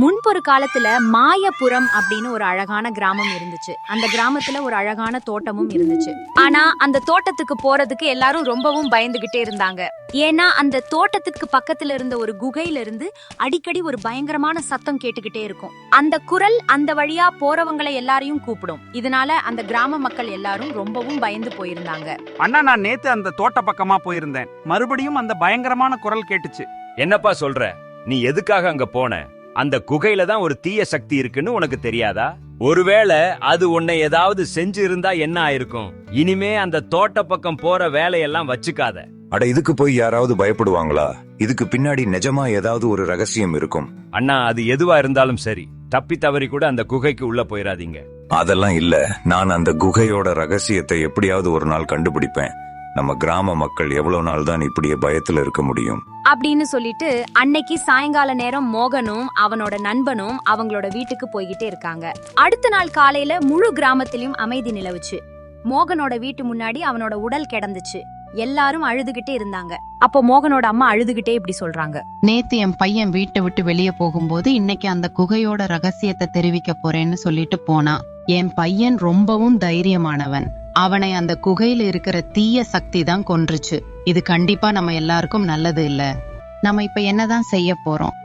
முன்பொரு காலத்துல மாயபுரம் அப்படின்னு ஒரு அழகான கிராமம் இருந்துச்சு. அந்த கிராமத்துல ஒரு அழகான தோட்டமும் இருந்துச்சு. ஆனா அந்த தோட்டத்துக்கு போறதுக்கு எல்லாரும் ரொம்பவும் பயந்துகிட்டே இருந்தாங்க. ஏன்னா அந்த தோட்டத்துக்கு பக்கத்துல இருந்த ஒரு குகையில இருந்து அடிக்கடி ஒரு பயங்கரமான சத்தம் கேட்டுக்கிட்டே இருக்கும். அந்த குரல் அந்த வழியா போறவங்களை எல்லாரையும் கூப்பிடும். இதனால அந்த கிராம மக்கள் எல்லாரும் ரொம்பவும் பயந்து போயிருந்தாங்க. அண்ணா நான் நேத்து அந்த தோட்ட பக்கமா போயிருந்தேன். மறுபடியும் அந்த பயங்கரமான குரல் கேட்டுச்சு. என்னப்பா சொல்ற? நீ எதுக்காக அங்க போன? அந்த குகையில தான் ஒரு தீய சக்தி இருக்குன்னு உனக்கு தெரியாதா? ஒருவேளை அது உன்னை ஏதாவது செஞ்சு இருந்தா என்ன ஆயிருக்கும்? இனிமே அந்த தோட்ட பக்கம் போற வேலையெல்லாம் வச்சுக்காத. அட இதுக்கு போய் யாராவது பயப்படுவாங்களா? இதுக்கு பின்னாடி நிஜமா ஏதாவது ஒரு ரகசியம் இருக்கும். அண்ணா அது எதுவா இருந்தாலும் சரி. தப்பி தவறி கூட அந்த குகைக்கு உள்ள போயிடாதீங்க அதெல்லாம் இல்ல. நான் அந்த குகையோட ரகசியத்தை எப்படியாவது ஒரு நாள் கண்டுபிடிப்பேன். நம்ம கிராம மக்கள் எவ்வளவு நாள் தான் இப்படியே பயத்துல இருக்க முடியும்? அப்படின்னு சொல்லிட்டு அன்னைக்கு சாயங்கால நேரம் மோகனும் அவனோட நண்பனும் அவங்களோட வீட்டுக்கு போய்கிட்டே இருக்காங்க. அடுத்த நாள் காலையில முழு கிராமத்திலயும் அமைதி நிலவுச்சு. மோகனோட வீட்டு முன்னாடி அவனோட உடல் கிடந்துச்சு. எல்லாரும் அழுதுகிட்டே இருந்தாங்க. அப்போ மோகனோட அம்மா அழுதுகிட்டே இப்படி சொல்றாங்க. நேத்து என் பையன் வீட்டை விட்டு வெளியே போகும்போது இன்னைக்கு அந்த குகையோட ரகசியத்தை தெரிவிக்க போறேன்னு சொல்லிட்டு போனான் என் பையன் ரொம்பவும் தைரியமானவன். அவனை அந்த குகையில இருக்கிற தீய சக்தி தான் கொன்றுச்சு. இது கண்டிப்பா நம்ம எல்லாருக்கும் நல்லது இல்ல. நம்ம இப்ப என்னதான் செய்ய போறோம்?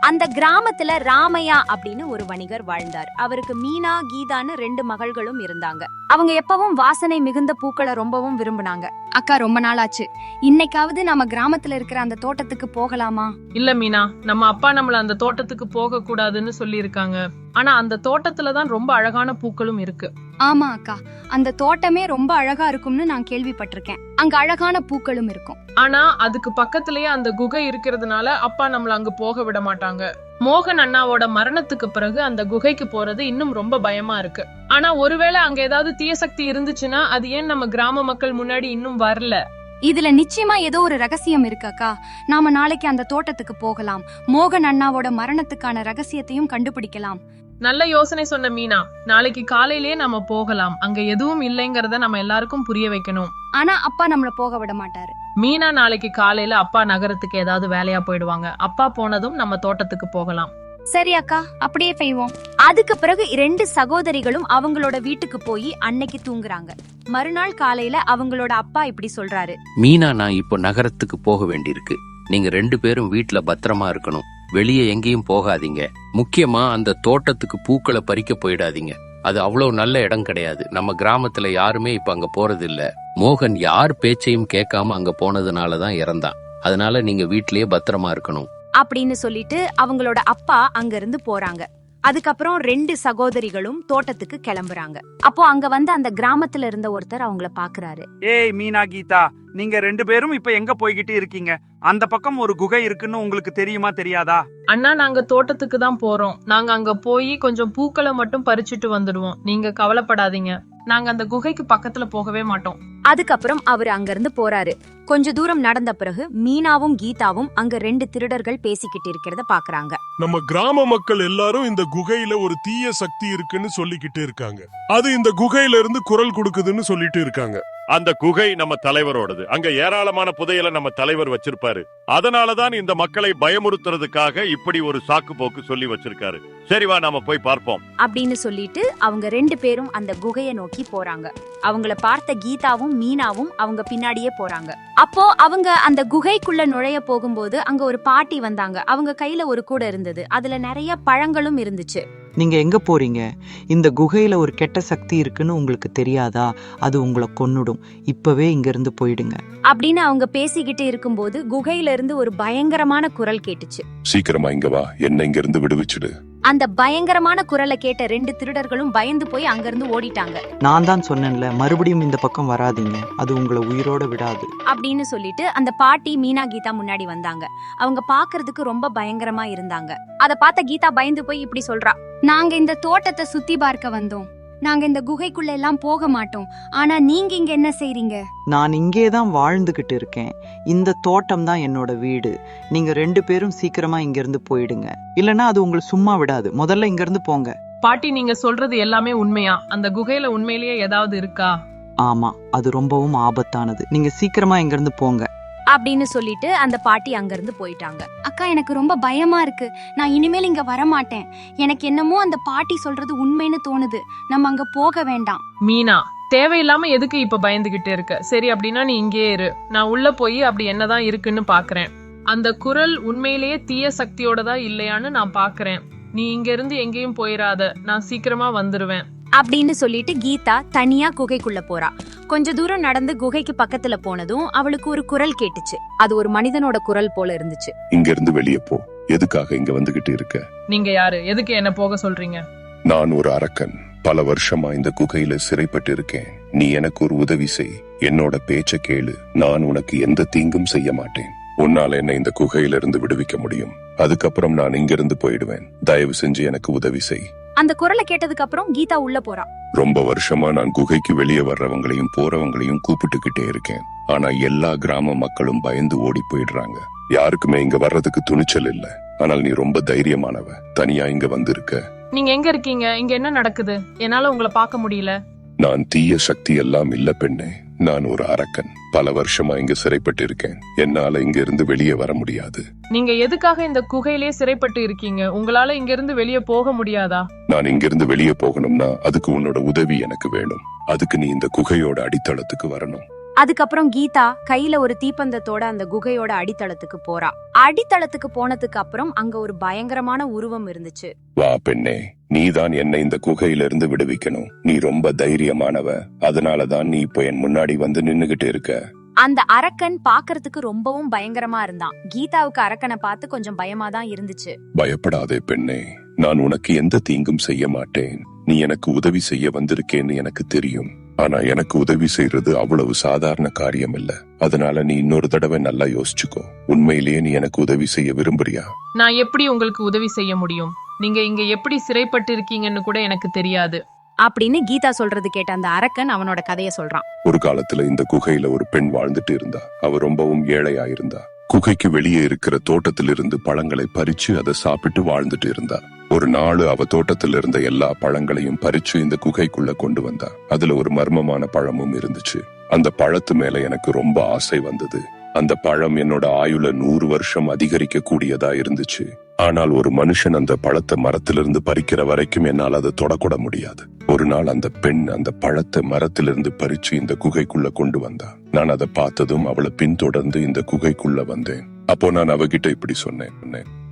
அந்த கிராமத்துல ராமையா அப்படின்னு ஒரு வணிகர் வாழ்ந்தார். அவருக்கு மீனா கீதான்னு ரெண்டு மகள்களும் இருந்தாங்க. அவங்க எப்பவும் வாசனை மிகுந்த பூக்களை ரொம்பவும் விரும்பினாங்க. அக்கா ரொம்ப நாள் ஆச்சு இன்னைக்காவது நம்ம கிராமத்துல இருக்கிற அந்த தோட்டத்துக்கு போகலாமா? இல்ல மீனா நம்ம அப்பா நம்மள அந்த தோட்டத்துக்கு போக கூடாதுன்னு சொல்லி இருக்காங்க ஆனா அந்த தோட்டத்துல தான் ரொம்ப அழகான பூக்களும் இருக்கு. ஆமா அக்கா. அந்த தோட்டமே ரொம்ப அழகா இருக்கும்னு நான் கேள்விப்பட்டிருக்கேன். அங்க அழகான பூக்களும் இருக்கும். ஆனா அதுக்கு பக்கத்திலேயே அந்த குகை இருக்கிறதுனால அப்பா நம்மள அங்க போக விட மாட்டாங்க. மோகன் அண்ணாவோட மரணத்துக்கு பிறகு அந்த குகைக்கு போறது இன்னும் ரொம்ப பயமா இருக்கு. ஆனா ஒருவேளை அங்க ஏதாவது தீய சக்தி இருந்துச்சுன்னா அது ஏன் நம்ம கிராம மக்கள் முன்னாடி இன்னும் வரல? இதுல நிச்சயமா ஏதோ ஒரு ரகசியம் இருக்கு அக்கா. நாம நாளைக்கு அந்த தோட்டத்துக்கு போகலாம். மோகன் அண்ணாவோட மரணத்துக்கான ரகசியத்தையும் கண்டுபிடிக்கலாம். நல்ல யோசனை சொன்ன மீனா நாளைக்கு காலையிலேயே நம்ம போகலாம். அங்க எதுவும் இல்லைங்கறத நம்ம எல்லாருக்கும் புரிய வைக்கணும். ஆனா அப்பா நம்மள போக விட மாட்டாரு. மீனா நாளைக்கு காலையில அப்பா நகரத்துக்கு ஏதாவது வேலையா போயிடுவாங்க. அப்பா போனதும் நம்ம தோட்டத்துக்கு போகலாம். சரி அக்கா அப்படியே செய்வோம். அதுக்கு பிறகு இரண்டு சகோதரிகளும் அவங்களோட வீட்டுக்கு போய் அன்னைக்கு தூங்குறாங்க. மறுநாள் காலையில அவங்களோட அப்பா இப்படி சொல்றாரு. மீனா நான் இப்போ நகரத்துக்கு போக வேண்டியிருக்கு. நீங்க ரெண்டு பேரும் வீட்ல பத்திரமா இருக்கணும். வெளியே எங்கேயும் போகாதீங்க. முக்கியமா அந்த தோட்டத்துக்கு பூக்களை பறிக்க போயிடாதீங்க. அது அவ்வளவு நல்ல இடம் கிடையாது. நம்ம கிராமத்துல யாருமே இப்ப அங்க போறது இல்ல மோகன் யார் பேச்சையும் கேட்காம அங்க போனதுனால தான் இறந்தான். அதனால நீங்க வீட்லயே பத்திரமா இருக்கணும். அப்படின்னு சொல்லிட்டு அவங்களோட அப்பா அங்க இருந்து போறாங்க. அதுக்கப்புறம் ரெண்டு சகோதரிகளும் தோட்டத்துக்கு கிளம்புறாங்க. அப்போ அங்க வந்து அந்த கிராமத்துல இருந்த ஒருத்தர் அவங்கள பாக்குறாரு. ஏய் மீனா கீதா நீங்க ரெண்டு பேரும் இப்ப எங்க போய்கிட்டு இருக்கீங்க? அந்த பக்கம் ஒரு குகை இருக்குன்னு உங்களுக்கு தெரியுமா தெரியாதா? அண்ணா நாங்க தோட்டத்துக்கு தான் போறோம். நாங்க அங்க போய் கொஞ்சம் பூக்களை மட்டும் பறிச்சுட்டு வந்துடுவோம். நீங்க கவலைப்படாதீங்க. நாங்க அந்த குகைக்கு பக்கத்துல போகவே மாட்டோம். அதுக்கப்புறம் அவர் அங்கிருந்து போறாரு. கொஞ்ச தூரம் நடந்த பிறகு மீனாவும் கீதாவும் அங்க ரெண்டு திருடர்கள் பேசிக்கிட்டு இருக்கிறத பாக்குறாங்க. நம்ம கிராம மக்கள் எல்லாரும் இந்த குகையில ஒரு தீய சக்தி இருக்குன்னு சொல்லிக்கிட்டு இருக்காங்க. அது இந்த குகையில இருந்து குரல் கொடுக்குதுன்னு சொல்லிட்டு இருக்காங்க. அந்த குகை நம்ம தலைவரோடது. அங்க ஏராளமான புதையலை நம்ம தலைவர் வச்சிருப்பாரு. அதனாலதான் இந்த மக்களை பயமுறுத்துறதுக்காக இப்படி ஒரு சாக்கு போக்கு சொல்லி வச்சிருக்காரு. சரிவா நாம போய் பார்ப்போம். அப்படின்னு சொல்லிட்டு அவங்க ரெண்டு பேரும் அந்த குகையை நோக்கி போறாங்க. அவங்கள பார்த்த கீதாவும் மீனாவும் அவங்க பின்னாடியே போறாங்க. அப்போ அவங்க அந்த குகைக்குள்ள நுழைய போகும்போது அங்க ஒரு பாட்டி வந்தாங்க. அவங்க கையில ஒரு கூடை இருந்தது. அதுல நிறைய பழங்களும் இருந்துச்சு. நீங்க எங்க போறீங்க? இந்த குகையில ஒரு கெட்ட சக்தி இருக்குன்னு உங்களுக்கு தெரியாதா? அது உங்களை கொன்னுடும். இப்பவே இங்க இருந்து போயிடுங்க. அப்படின்னு அவங்க பேசிக்கிட்டு இருக்கும்போது குகையில இருந்து ஒரு பயங்கரமான குரல் கேட்டுச்சு. சீக்கிரமா இங்க வா. என்ன இங்க இருந்து விடுவிச்சுடு. அந்த பயங்கரமான குரலை கேட்ட ரெண்டு திருடர்களும் பயந்து போய் அங்கிருந்து ஓடிட்டாங்க. நான் தான் சொன்னேன்ல மறுபடியும் இந்த பக்கம் வராதீங்க. அது உங்களை உயிரோட விடாது. அப்படின்னு சொல்லிட்டு அந்த பாட்டி மீனா கீதா முன்னாடி வந்தாங்க. அவங்க பாக்குறதுக்கு ரொம்ப பயங்கரமா இருந்தாங்க. அத பார்த்த கீதா பயந்து போய் இப்படி சொல்றா நாங்க இந்த தோட்டத்தை சுத்தி பார்க்க வந்தோம். நாங்க இந்த குகைக்குள்ள எல்லாம் போக மாட்டோம். ஆனா நீங்க இங்க என்ன செய்றீங்க? நான் இங்கே தான் வாழ்ந்துகிட்டு இருக்கேன். இந்த தோட்டம் தான் என்னோட வீடு. நீங்க ரெண்டு பேரும் சீக்கிரமா இங்க இருந்து போயிடுங்க. இல்லனா அது உங்களை சும்மா விடாது. முதல்ல இங்க இருந்து போங்க. பாட்டி நீங்க சொல்றது எல்லாமே உண்மையா? அந்த குகையில உண்மையிலேயே ஏதாவது இருக்கா? ஆமா அது ரொம்பவும் ஆபத்தானது. நீங்க சீக்கிரமா இங்க இருந்து போங்க. அப்படின்னு சொல்லிட்டு அந்த பாட்டி அங்கிருந்து போயிட்டாங்க. அக்கா எனக்கு ரொம்ப பயமா இருக்கு. நான் இனிமேல் இங்க வரமாட்டேன். எனக்கு என்னமோ அந்த பாட்டி சொல்றது உண்மைன்னு தோணுது. நம்ம அங்க போக வேண்டாம். மீனா தேவையில்லாம எதுக்கு இப்ப பயந்துகிட்டு இருக்க? சரி அப்படின்னா நீ இங்கேயே இரு. நான் உள்ள போய் அப்படி என்னதான் இருக்குன்னு பாக்குறேன். அந்த குரல் உண்மையிலேயே தீய சக்தியோடதா இல்லையான்னு நான் பாக்குறேன். நீ இங்க இருந்து எங்கேயும் போயிடாத நான் சீக்கிரமா வந்துருவேன். அப்படின்னு சொல்லிட்டு கீதா தனியா குகைக்குள்ள போறா. கொஞ்ச தூரம் நடந்து குகைக்கு பக்கத்துல போனதும் அவளுக்கு ஒரு குரல் கேட்டுச்சு. அது ஒரு மனிதனோட குரல் போல இருந்துச்சு. இங்க இருந்து வெளியே போ. எதுக்காக இங்க வந்துகிட்டு இருக்க? நீங்க யாரு? எதுக்கு என்ன போக சொல்றீங்க? நான் ஒரு அரக்கன். பல வருஷமா இந்த குகையில சிறைப்பட்டு இருக்கேன் நீ எனக்கு ஒரு உதவி செய். என்னோட பேச்ச கேளு. நான் உனக்கு எந்த தீங்கும் செய்ய மாட்டேன். உன்னால என்ன இந்த குகையில இருந்து விடுவிக்க முடியும். அதுக்கப்புறம் நான் இங்கிருந்து போயிடுவேன். தயவு செஞ்சு எனக்கு உதவி செய். அந்த குரலை கேட்டதுக்கு அப்புறம் கீதா உள்ள போறா. ரொம்ப வருஷமா நான் குகைக்கு வெளியே வர்றவங்களையும் போறவங்களையும் கூப்பிட்டுக்கிட்டே இருக்கேன். ஆனா எல்லா கிராம மக்களும் பயந்து ஓடி போயிடுறாங்க. யாருக்குமே இங்க வர்றதுக்கு துணிச்சல் இல்ல. ஆனால் நீ ரொம்ப தைரியமானவ. தனியா இங்க வந்திருக்க. நீங்க எங்க இருக்கீங்க? இங்க என்ன நடக்குது? என்னால உங்களை பார்க்க முடியல. நான் தீய சக்தி எல்லாம் இல்ல பெண்ணே. நான் ஒரு அரக்கன். பல வருஷமா இங்க சிறைப்பட்டு இருக்கேன் என்னால இங்க இருந்து வெளியே வர முடியாது. நீங்க எதுக்காக இந்த குகையிலே சிறைப்பட்டு இருக்கீங்க? உங்களால இங்க இருந்து வெளியே போக முடியாதா? நான் இங்கிருந்து வெளியே போகணும்னா அதுக்கு உன்னோட உதவி எனக்கு வேணும். அதுக்கு நீ இந்த குகையோட அடித்தளத்துக்கு வரணும். அதுக்கப்புறம் கீதா கையில ஒரு தீப்பந்தத்தோட அந்த குகையோட அடித்தளத்துக்கு போறா. அடித்தளத்துக்கு போனதுக்கு அப்புறம் அங்க ஒரு பயங்கரமான உருவம் இருந்துச்சு. வா பெண்ணே. நீதான் என்னை இந்த குகையில இருந்து விடுவிக்கணும். நீ ரொம்ப தைரியமானவ. அதனாலதான் நீ இப்போ என் முன்னாடி வந்து நின்னுகிட்டு இருக்க. அந்த அரக்கன் பாக்குறதுக்கு ரொம்பவும் பயங்கரமா இருந்தான். கீதாவுக்கு அரக்கனை பார்த்து கொஞ்சம் பயமா தான் இருந்துச்சு. பயப்படாதே பெண்ணே. நான் உனக்கு எந்த தீங்கும் செய்ய மாட்டேன். நீ எனக்கு உதவி செய்ய வந்திருக்கேன்னு எனக்கு தெரியும். ஆனா எனக்கு உதவி செய்யறது அவ்வளவு சாதாரண காரியம் இல்ல அதனால நீ இன்னொரு தடவை நல்லா யோசிச்சுக்கோ. உண்மையிலேயே நீ எனக்கு உதவி செய்ய விரும்புறியா? நான் எப்படி உங்களுக்கு உதவி செய்ய முடியும்? நீங்க இங்க எப்படி சிறைப்பட்டு இருக்கீங்கன்னு கூட எனக்கு தெரியாது. அப்படின்னு கீதா சொல்றது கேட்ட அந்த அரக்கன் அவனோட கதைய சொல்றான். ஒரு காலத்துல இந்த குகையில ஒரு பெண் வாழ்ந்துட்டு இருந்தா. அவ ரொம்பவும் ஏழையா இருந்தா குகைக்கு வெளியே இருக்கிற தோட்டத்திலிருந்து பழங்களை பறிச்சு அதை சாப்பிட்டு வாழ்ந்துட்டு இருந்தா. ஒரு நாள் அவ தோட்டத்தில் இருந்த எல்லா பழங்களையும் பறிச்சு இந்த குகைக்குள்ள கொண்டு வந்தா. அதுல ஒரு மர்மமான பழமும் இருந்துச்சு. அந்த பழத்து மேல எனக்கு ரொம்ப ஆசை வந்தது. அந்த பழம் என்னோட ஆயுள நூறு வருஷம் அதிகரிக்க கூடியதா இருந்துச்சு. ஆனால் ஒரு மனுஷன் அந்த பழத்தை மரத்திலிருந்து பறிக்கிற வரைக்கும் என்னால் அதை தொடக்கூட முடியாது. ஒரு நாள் அந்த பெண் அந்த பழத்தை மரத்திலிருந்து பறிச்சு இந்த குகைக்குள்ள கொண்டு வந்தா. நான் அதை பார்த்ததும் அவளை பின்தொடர்ந்து இந்த குகைக்குள்ள வந்தேன். அப்போ நான் அவகிட்ட இப்படி சொன்னேன்.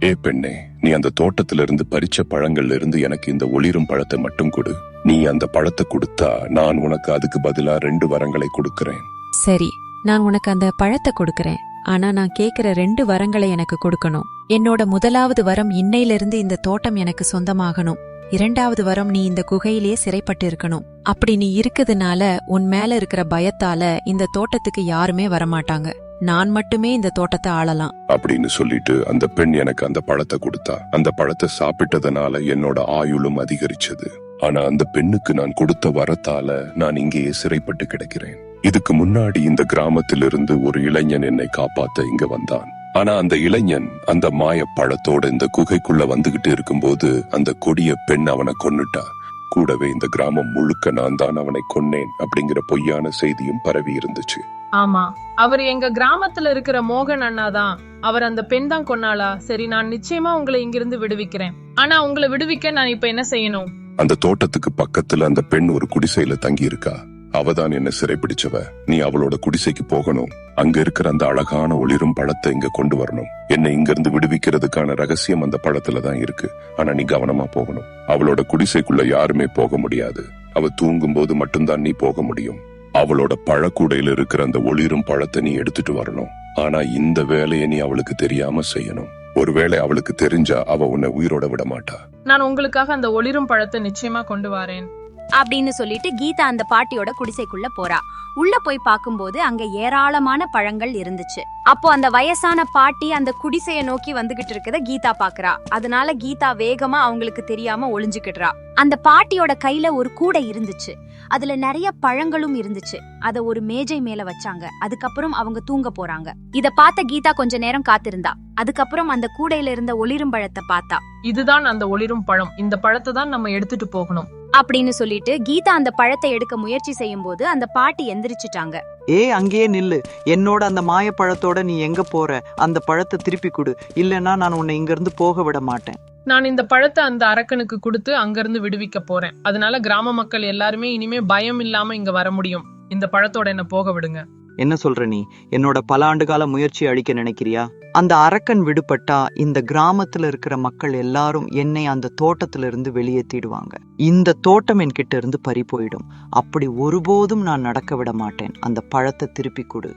ஏ பெண்ணே நீ அந்த தோட்டத்திலிருந்து பறிச்ச பழங்கள்ல இருந்து எனக்கு இந்த ஒளிரும் பழத்தை மட்டும் கொடு. நீ அந்த பழத்தை கொடுத்தா நான் உனக்கு அதுக்கு பதிலா ரெண்டு வரங்களை கொடுக்கறேன். சரி நான் உனக்கு அந்த பழத்தை கொடுக்கறேன். ஆனா நான் கேக்குற ரெண்டு வரங்களை எனக்கு கொடுக்கணும். என்னோட முதலாவது வரம் இன்னையிலிருந்து இந்த தோட்டம் எனக்கு சொந்தமாகணும். இரண்டாவது வரம் நீ இந்த குகையிலேயே சிறைப்பட்டு இருக்கணும் அப்படி நீ இருக்குதுனால உன் மேல இருக்கிற பயத்தால இந்த தோட்டத்துக்கு யாருமே வரமாட்டாங்க. நான் மட்டுமே இந்த தோட்டத்தை ஆளலாம். அப்படின்னு சொல்லிட்டு அந்த பெண் எனக்கு அந்த பழத்தை கொடுத்தா. அந்த பழத்தை சாப்பிட்டதனால என்னோட ஆயுளும் அதிகரிச்சது. ஆனா அந்த பெண்ணுக்கு நான் கொடுத்த வரத்தால நான் இங்கேயே சிறைப்பட்டு கிடக்கிறேன். இதுக்கு முன்னாடி இந்த கிராமத்திலிருந்து ஒரு இளைஞன் என்னை காப்பாத்த இங்க வந்தான். ஆனா அந்த இளைஞன் அந்த மாய பழத்தோட இந்த குகைக்குள்ள வந்துகிட்டு இருக்கும்போது அந்த கொடிய பெண் அவனை கொன்னுட்டா. கூடவே இந்த கிராமம் முழுக்க நான் தான் அவனை கொன்னேன் அப்படிங்கிற பொய்யான செய்தியும் பரவி இருந்துச்சு. ஆமா அவர் எங்க கிராமத்துல இருக்கிற மோகன் அண்ணா தான். அவர் அந்த பெண் தான் கொன்னாளா? சரி நான் நிச்சயமா உங்களை இங்கிருந்து விடுவிக்கிறேன். ஆனா உங்களை விடுவிக்க நான் இப்ப என்ன செய்யணும்? அந்த தோட்டத்துக்கு பக்கத்துல அந்த பெண் ஒரு குடிசையில தங்கி இருக்கா அவதான் என்ன சிறைப்பிடிச்சவ. நீ அவளோட குடிசைக்கு போகணும். அங்க இருக்கிற அந்த அழகான ஒளிரும் பழத்தை இங்க கொண்டு வரணும். என்னை இங்கிருந்து விடுவிக்கிறதுக்கான ரகசியம் அந்த பழத்துல தான் இருக்கு. ஆனா நீ கவனமா போகணும். அவளோட குடிசைக்குள்ள யாருமே போக முடியாது. அவ தூங்கும் போது மட்டும்தான் நீ போக முடியும். அவளோட பழக்கூடையில இருக்கிற அந்த ஒளிரும் பழத்தை நீ எடுத்துட்டு வரணும். ஆனா இந்த வேலையை நீ அவளுக்கு தெரியாம செய்யணும். ஒருவேளை அவளுக்கு தெரிஞ்சா அவ உன்னை உயிரோட விட மாட்டா. நான் உங்களுக்காக அந்த ஒளிரும் பழத்தை நிச்சயமா கொண்டு வரேன். அப்படின்னு சொல்லிட்டு கீதா அந்த பாட்டியோட குடிசைக்குள்ள போறா. உள்ள போய் பார்க்கும்போது அங்க ஏராளமான பழங்கள் இருந்துச்சு. அப்போ அந்த வயசான பாட்டி அந்த குடிசைய நோக்கி வந்துகிட்டு இருக்கத கீதா பாக்குறா அதனால கீதா வேகமா அவங்களுக்கு தெரியாம ஒளிஞ்சுக்கிடுறா. அந்த பாட்டியோட கையில ஒரு கூடை இருந்துச்சு. அதுல நிறைய பழங்களும் இருந்துச்சு. அத ஒரு மேஜை மேல வச்சாங்க. அதுக்கப்புறம் அவங்க தூங்க போறாங்க. இத பார்த்த கீதா கொஞ்ச நேரம் காத்திருந்தா. அதுக்கப்புறம் அந்த கூடையில இருந்த ஒளிரும் பழத்தை பார்த்தா. இதுதான் அந்த ஒளிரும் பழம். இந்த பழத்தை தான் நம்ம எடுத்துட்டு போகணும். அப்படின்னு சொல்லிட்டு கீதா அந்த பழத்தை எடுக்க முயற்சி செய்யும் போது அந்த பாட்டி எந்திரிச்சிட்டாங்க. ஏ அங்கேயே நில்லு. என்னோட அந்த மாயப்பழத்தோட நீ எங்க போற? அந்த பழத்தை திருப்பி கொடு. இல்லைன்னா நான் உன்னை இங்க இருந்து போக விட மாட்டேன். நான் இந்த பழத்தை அந்த அரக்கனுக்கு கொடுத்து அங்கிருந்து விடுவிக்க போறேன். அதனால கிராம மக்கள் எல்லாருமே இனிமே பயம் இல்லாம இங்க வர முடியும். இந்த பழத்தோட என்ன போக விடுங்க. என்ன சொல்ற நீ? என்னோட பல ஆண்டுகால முயற்சி அழிக்க நினைக்கிறியா? அந்த அரக்கன் விடுபட்டா இந்த கிராமத்துல இருக்கிற மக்கள் எல்லாரும் என்னை அந்த தோட்டத்துல இருந்து வெளியேத்திடுவாங்க. இந்த தோட்டம் என்கிட்ட இருந்து பறி போயிடும். அப்படி ஒருபோதும் நான் நடக்க விட மாட்டேன். அந்த பழத்தை திருப்பி கொடு.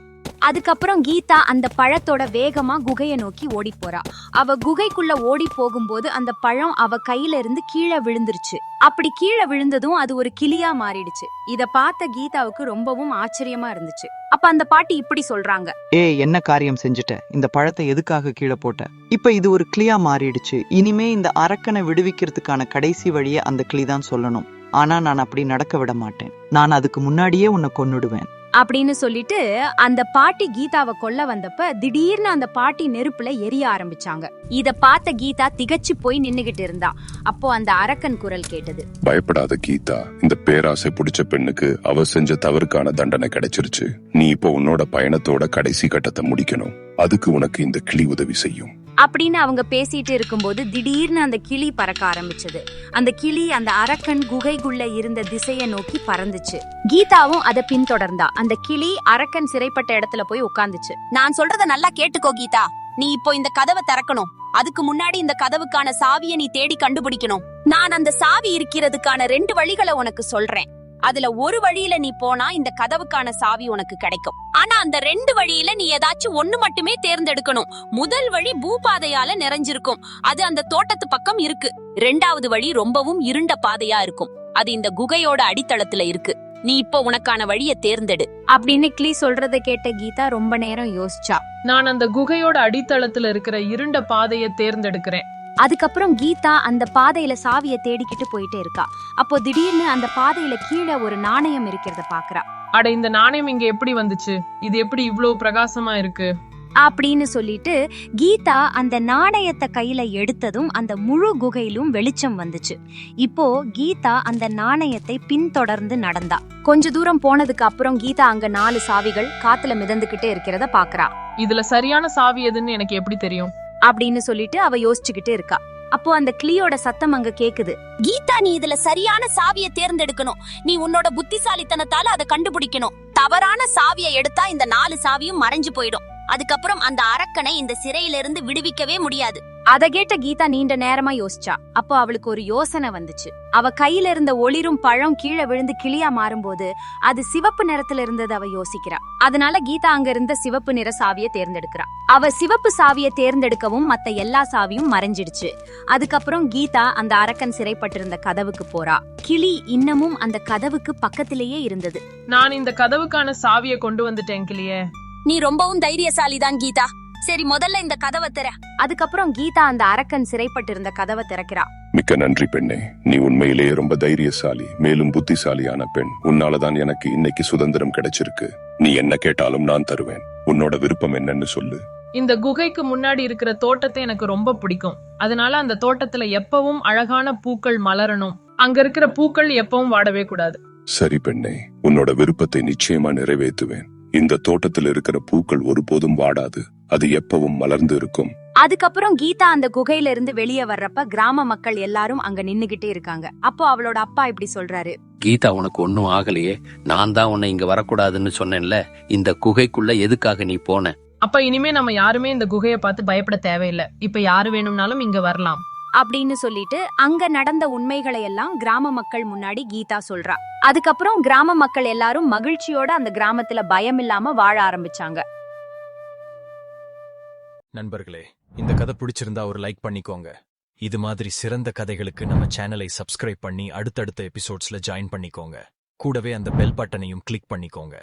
அதுக்கப்புறம் கீதா அந்த பழத்தோட வேகமா குகையை நோக்கி ஓடி போறா அவ குகைக்குள்ள ஓடி போகும்போது அந்த பழம் அவ கையில இருந்து கீழே விழுந்துருச்சு. அப்படி கீழே விழுந்ததும் அது ஒரு கிளியா மாறிடுச்சு. இத பார்த்த கீதாவுக்கு ரொம்பவும் ஆச்சரியமா இருந்துச்சு. அப்ப அந்த பாட்டி இப்படி சொல்றாங்க. ஏய் என்ன காரியம் செஞ்சுட்ட? இந்த பழத்தை எதுக்காக கீழே போட்ட? இப்ப இது ஒரு கிளியா மாறிடுச்சு. இனிமே இந்த அரக்கனை விடுவிக்கிறதுக்கான கடைசி வழியை அந்த கிளி தான் சொல்லணும். ஆனா நான் அப்படி நடக்க விட மாட்டேன். நான் அதுக்கு முன்னாடியே உன்னை கொன்னுடுவேன். அப்படின்னு சொல்லிட்டு அந்த பாட்டி கீதாவை கொல்ல வந்தப்ப திடீர்னு அந்த பாட்டி நெருப்புல எரிய ஆரம்பிச்சாங்க. இத பார்த்த கீதா திகச்சு போய் நின்னுகிட்டு இருந்தா. அப்போ அந்த அரக்கன் குரல் கேட்டது. பயப்படாத கீதா இந்த பேராசை பிடிச்ச பெண்ணுக்கு அவ செஞ்ச தவறுக்கான தண்டனை கிடைச்சிருச்சு. நீ இப்போ உன்னோட பயணத்தோட கடைசி கட்டத்தை முடிக்கணும். அதுக்கு உனக்கு இந்த கிளி உதவி செய்யும். அப்படின்னு அவங்க பேசிட்டு இருக்கும்போது திடீர்னு அந்த கிளி பறக்க ஆரம்பிச்சது. அந்த கிளி அந்த அரக்கன் குகைக்குள்ள இருந்த திசையை நோக்கி பறந்துச்சு. கீதாவும் அதை பின்தொடர்ந்தா. அந்த கிளி அரக்கன் சிறைப்பட்ட இடத்துல போய் உட்காந்துச்சு. நான் சொல்றத நல்லா கேட்டுக்கோ கீதா. நீ இப்போ இந்த கதவை திறக்கணும். அதுக்கு முன்னாடி இந்த கதவுக்கான சாவியை நீ தேடி கண்டுபிடிக்கணும். நான் அந்த சாவி இருக்கிறதுக்கான ரெண்டு வழிகளை உனக்கு சொல்றேன். அதுல ஒரு வழியில நீ போனா இந்த கதவுக்கான சாவி உனக்கு கிடைக்கும். ஆனா அந்த ரெண்டு வழியில நீ ஏதாச்சும் ஒண்ணு மட்டுமே தேர்ந்தெடுக்கணும். முதல் வழி பூபாதையால நிறைஞ்சிருக்கும். அது அந்த தோட்டத்து பக்கம் இருக்கு. ரெண்டாவது வழி ரொம்பவும் இருண்ட பாதையா இருக்கும். அது இந்த குகையோட அடித்தளத்துல இருக்கு. நீ இப்போ உனக்கான வழியை தேர்ந்தெடு. அப்படின்னு கிளி சொல்றத கேட்ட கீதா ரொம்ப நேரம் யோசிச்சா. நான் அந்த குகையோட அடித்தளத்துல இருக்கிற இருண்ட பாதையை தேர்ந்தெடுக்கிறேன். அதுக்கப்புறம் கீதா அந்த பாதையில சாவிய தேடிக்கிட்டு போயிட்டே இருக்கா. அப்போ திடீர்னு அந்த பாதையில கீழே ஒரு நாணயம் இருக்கிறத பாக்குறா. அட இந்த நாணயம் இங்க எப்படி வந்துச்சு? இது எப்படி இவ்வளவு பிரகாசமா இருக்கு? அப்படின்னு சொல்லிட்டு கீதா அந்த நாணயத்தை கையில எடுத்ததும் அந்த முழு குகையிலும் வெளிச்சம் வந்துச்சு. இப்போ கீதா அந்த நாணயத்தை பின்தொடர்ந்து நடந்தா. கொஞ்ச தூரம் போனதுக்கு அப்புறம் கீதா அங்க நாலு சாவிகள் காத்துல மிதந்துகிட்டே இருக்கிறத பாக்குறா. இதுல சரியான சாவி எதுன்னு எனக்கு எப்படி தெரியும்? அப்படின்னு சொல்லிட்டு அவ யோசிச்சுக்கிட்டு இருக்கா. அப்போ அந்த கிளியோட சத்தம் அங்க கேக்குது. கீதா நீ இதுல சரியான சாவியை தேர்ந்தெடுக்கணும். நீ உன்னோட புத்திசாலித்தனத்தால அதை கண்டுபிடிக்கணும். தவறான சாவியை எடுத்தா இந்த நாலு சாவியும் மறைஞ்சு போயிடும். அதுக்கப்புறம் அந்த அரக்கனை இந்த சிறையிலிருந்து விடுவிக்கவே முடியாது. அத கேட்ட கீதா நீண்ட நேரமா யோசிச்சா. அப்போ அவளுக்கு ஒரு யோசனை வந்துச்சு. அவ கையில இருந்த ஒளிரும் பழம் கீழே விழுந்து கிளியா மாறும்போது அது சிவப்பு நிறத்துல இருந்தது அவ யோசிக்கிறா. அதனால கீதா அங்க இருந்த சிவப்பு நிற சாவியை தேர்ந்தெடுக்கிறா. அவ சிவப்பு சாவியை தேர்ந்தெடுக்கவும் மத்த எல்லா சாவியும் மறைஞ்சிடுச்சு. அதுக்கப்புறம் கீதா அந்த அரக்கன் சிறைப்பட்டிருந்த கதவுக்கு போறா. கிளி இன்னமும் அந்த கதவுக்கு பக்கத்திலேயே இருந்தது. நான் இந்த கதவுக்கான சாவியை கொண்டு வந்துட்டேன் கிளியே. நீ ரொம்பவும் தைரியசாலிதான் கீதா. சரி முதல்ல இந்த கதவை திற. அதுக்கப்புறம் கீதா அந்த அரக்கன் சிறைப்பட்டிருந்த கதவை திறக்கிறா. மிக்க நன்றி பெண்ணே. நீ உண்மையிலேயே ரொம்ப தைரியசாலி மேலும் புத்திசாலியான பெண். உன்னாலதான் எனக்கு இன்னைக்கு சுதந்திரம் கிடைச்சிருக்கு. நீ என்ன கேட்டாலும் நான் தருவேன். உன்னோட விருப்பம் என்னன்னு சொல்லு. இந்த குகைக்கு முன்னாடி இருக்கிற தோட்டத்தை எனக்கு ரொம்ப பிடிக்கும். அதனால அந்த தோட்டத்துல எப்பவும் அழகான பூக்கள் மலரணும். அங்க இருக்கிற பூக்கள் எப்பவும் வாடவே கூடாது. சரி பெண்ணே உன்னோட விருப்பத்தை நிச்சயமா நிறைவேற்றுவேன். இந்த தோட்டத்தில் இருக்கிற பூக்கள் ஒருபோதும் வாடாது. அது எப்பவும் மலர்ந்து இருக்கும். அதுக்கப்புறம் கீதா அந்த குகையில இருந்து வெளியே வர்றப்ப கிராம மக்கள் எல்லாரும் அங்க நின்னுகிட்டே இருக்காங்க. அப்போ அவளோட அப்பா இப்படி சொல்றாரு. கீதா உனக்கு ஒன்னும் ஆகலையே. நான் தான் உன்னை இங்க வரக்கூடாதுன்னு சொன்னேன்ல. இந்த குகைக்குள்ள எதுக்காக நீ போன? அப்ப இனிமே நம்ம யாருமே இந்த குகையை பார்த்து பயப்பட தேவையில்லை. இப்ப யாரு வேணும்னாலும் இங்க வரலாம். அப்படின்னு சொல்லிட்டு அங்க நடந்த உண்மைகளை எல்லாம் கிராம மக்கள் முன்னாடி கீதா சொல்றா. அதுக்கப்புறம் கிராம மக்கள் எல்லாரும் மகிழ்ச்சியோட அந்த கிராமத்துல பயம் இல்லாம வாழ ஆரம்பிச்சாங்க. நண்பர்களே இந்த கதை பிடிச்சிருந்தா ஒரு லைக் பண்ணிக்கோங்க. இது மாதிரி சிறந்த கதைகளுக்கு நம்ம சேனலை சப்ஸ்கிரைப் பண்ணி அடுத்தடுத்த எபிசோட்ஸ்ல ஜாயின் பண்ணிக்கோங்க. கூடவே அந்த பெல் பட்டனையும் கிளிக் பண்ணிக்கோங்க.